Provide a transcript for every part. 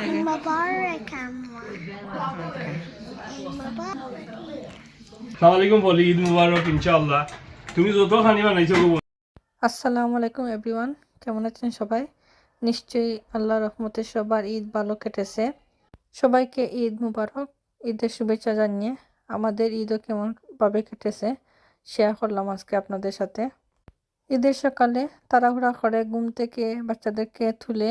again. Mubarak Mubarak. সালাম আলাইকুম বলি ঈদ মুবারক ইনশাআল্লাহ। তুমি যত খানি বানাইছো গো আসসালামু আলাইকুম এভরিওয়ান। কেমন আছেন সবাই? নিশ্চয়ই আল্লাহ রহমতে সবার ঈদ ভালো কেটেছে। সবাইকে ঈদ মুবারক ঈদের শুভেচ্ছা জানিয়ে আমাদের ঈদও কেমনভাবে কেটেছে শেয়ার করলাম আজকে আপনাদের সাথে। ঈদের সকালে তাড়াহুড়া করে ঘুম থেকে বাচ্চাদেরকে তুলে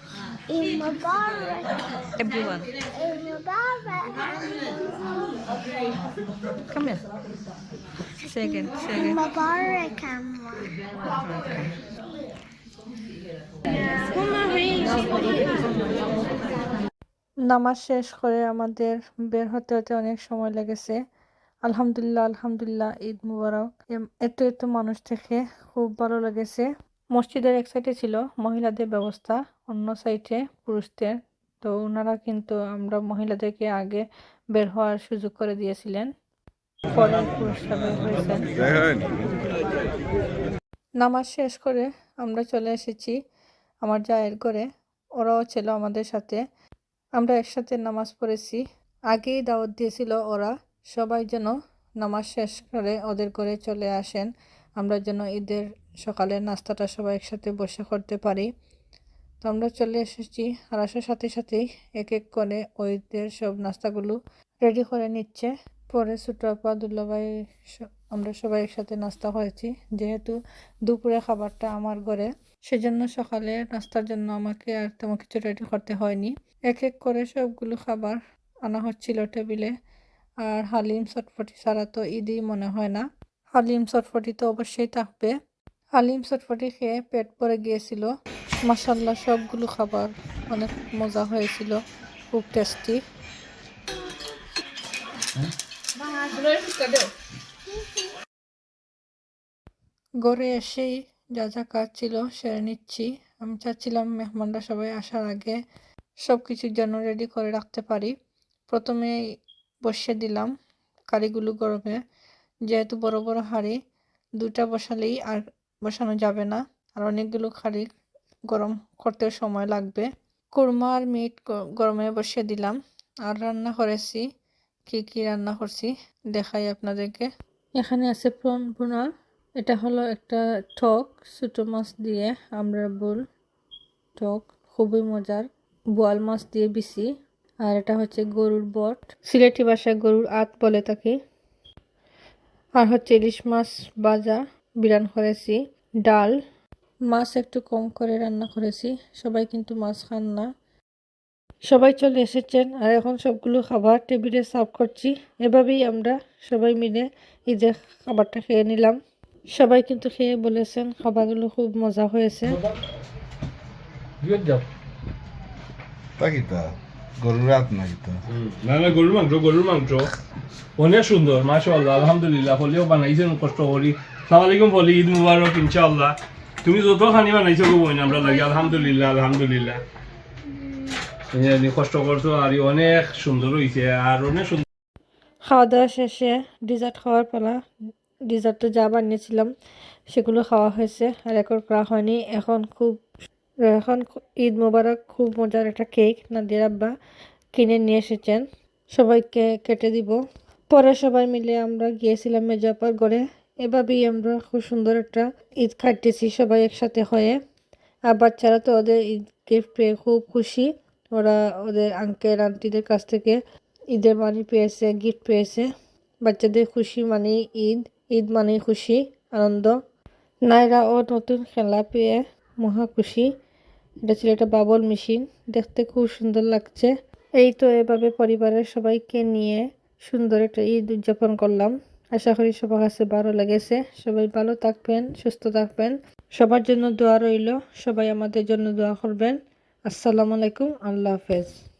Everyone. Come here. Say again. Say In again. Mubarak নামাজ শেষ করে আমাদের বের হতে হতে অনেক সময় লেগেছে আলহামদুলিল্লাহ আলহামদুলিল্লাহ ঈদ মুবারক এত এত মানুষ থেকে খুব ভালো লেগেছে মসজিদের এক সাইডে ছিল মহিলাদের ব্যবস্থা, অন্য সাইডে পুরুষদের। তো ওনারা কিন্তু আমরা মহিলাদেরকে আগে বের হওয়ার সুযোগ করে দিয়েছিলেন। নামাজ শেষ করে আমরা চলে এসেছি আমার জায়ের ঘরে। ওরাও ছিল আমাদের সাথে। আমরা একসাথে নামাজ পড়েছি। আগেই দাওয়াত দিয়েছিল ওরা। সবাই যেন নামাজ শেষ করে ওদের ঘরে চলে আসেন। আমরা যেন ঈদের সকালে নাস্তাটা সবাই একসাথে বসে করতে পারি। তো আমরা চলে এসেছি আর আসার সাথে সাথেই এক এক করে ওইদের সব নাস্তাগুলো রেডি করে নিচ্ছে। পরে ছোটো আপা দুল্লাভাই আমরা সবাই একসাথে নাস্তা হয়েছি। যেহেতু দুপুরে খাবারটা আমার ঘরে, সেজন্য সকালে নাস্তার জন্য আমাকে আর তেমন কিছু রেডি করতে হয়নি। এক এক করে সবগুলো খাবার আনা হচ্ছিল টেবিলে। আর হালিম চটফটি ছাড়া তো ঈদই মনে হয় না। হালিম চটফটি তো অবশ্যই থাকবে। হালিম চটফটি খেয়ে পেট ভরে গিয়েছিল। মাসাল্লাহ সবগুলো খাবার অনেক মজা হয়েছিল। খুব টেস্টি ঘরে এসেই যা যা কাজ ছিল সেরে নিচ্ছি। আমি চাচ্ছিলাম মেহমানরা সবাই আসার আগে সব কিছুর জন্য রেডি করে রাখতে পারি। প্রথমে বসিয়ে দিলাম কারিগুলো গরমে। যেহেতু বড় বড় হাঁড়ি দুটা বসালেই আর বসানো যাবে না। আর অনেকগুলো হাঁড়ি গরম করতে সময় লাগবে। কুরমা আর মিট গরমে বসিয়ে দিলাম। আর রান্না করেছি। কি কি রান্না করছি দেখাই আপনাদেরকে। এখানে আছে প্রন ভুনা এটা হলো একটা ঠক ছোটো মাছ দিয়ে আমরা বল ঠক খুবই মজার। বোয়াল মাছ দিয়ে বিসি আর এটা হচ্ছে গরুর বট। সিলেটি ভাষায় গরুর আত বলে তাকে। আর হচ্ছে ইলিশ মাছ ভাজা বিরান করেছি ডাল। মাছ একটু কম করে রান্না করেছি সবাই কিন্তু মাছ খান না। সবাই চলে এসেছেন আর এখন সবগুলো খাবার টেবিলে সার্ভ করছি। এভাবেই আমরা সবাই মিলে ঈদের খাবারটা খেয়ে নিলাম। সবাই কিন্তু খেয়ে বলেছেন খাবারগুলো খুব মজা হয়েছে। গরুর রাত না কিতা না না গরুর মাংস গরুর মাংস। অনেক সুন্দর মাশাআল্লাহ আলহামদুলিল্লাহ হলেও বানাইছেন কষ্ট করি। সালাম আলাইকুম বলি ঈদ মুবারক ইনশাআল্লাহ। তুমি যত খানি বানাইছো গো বোন আমরা লাগে আলহামদুলিল্লাহ আলহামদুলিল্লাহ। এই কষ্ট করছ আর অনেক সুন্দর হয়েছে আর অনেক সুন্দর খাওয়া দাওয়া শেষে ডিজার্ট খাওয়ার পালা। ডিজার্টটা যা বানিয়েছিলাম সেগুলো খাওয়া হয়েছে আর রেকর্ড করা হয়নি। এখন খুব এখন ঈদ মোবারক খুব মজার একটা কেক নাদির আব্বা কিনে নিয়ে এসেছেন। সবাইকে কেটে দিব। পরে সবাই মিলে আমরা গিয়েছিলাম মেজাপার ঘরে এভাবেই আমরা খুব সুন্দর একটা ঈদ কাটতেছি সবাই একসাথে হয়ে। আর বাচ্চারা তো ওদের ঈদ গিফট পেয়ে খুব খুশি। ওরা ওদের আঙ্কেল আন্টিদের কাছ থেকে ঈদের মানি পেয়েছে গিফট পেয়েছে। বাচ্চাদের খুশি মানেই ঈদ। ঈদ মানেই খুশি, আনন্দ। নাইরা ও নতুন খেলা পেয়ে মহা খুশি। এটা ছিল একটা বাবল মেশিন। দেখতে খুব সুন্দর লাগছে। এই তো এভাবে পরিবারের সবাইকে নিয়ে সুন্দর একটা ঈদ উদযাপন করলাম। আশা করি সবার কাছে ভালো লেগেছে। সবাই ভালো থাকবেন, সুস্থ থাকবেন। সবার জন্য দোয়া রইল। সবাই আমাদের জন্য দোয়া করবেন। আসসালামু আলাইকুম। আল্লাহ হাফেজ।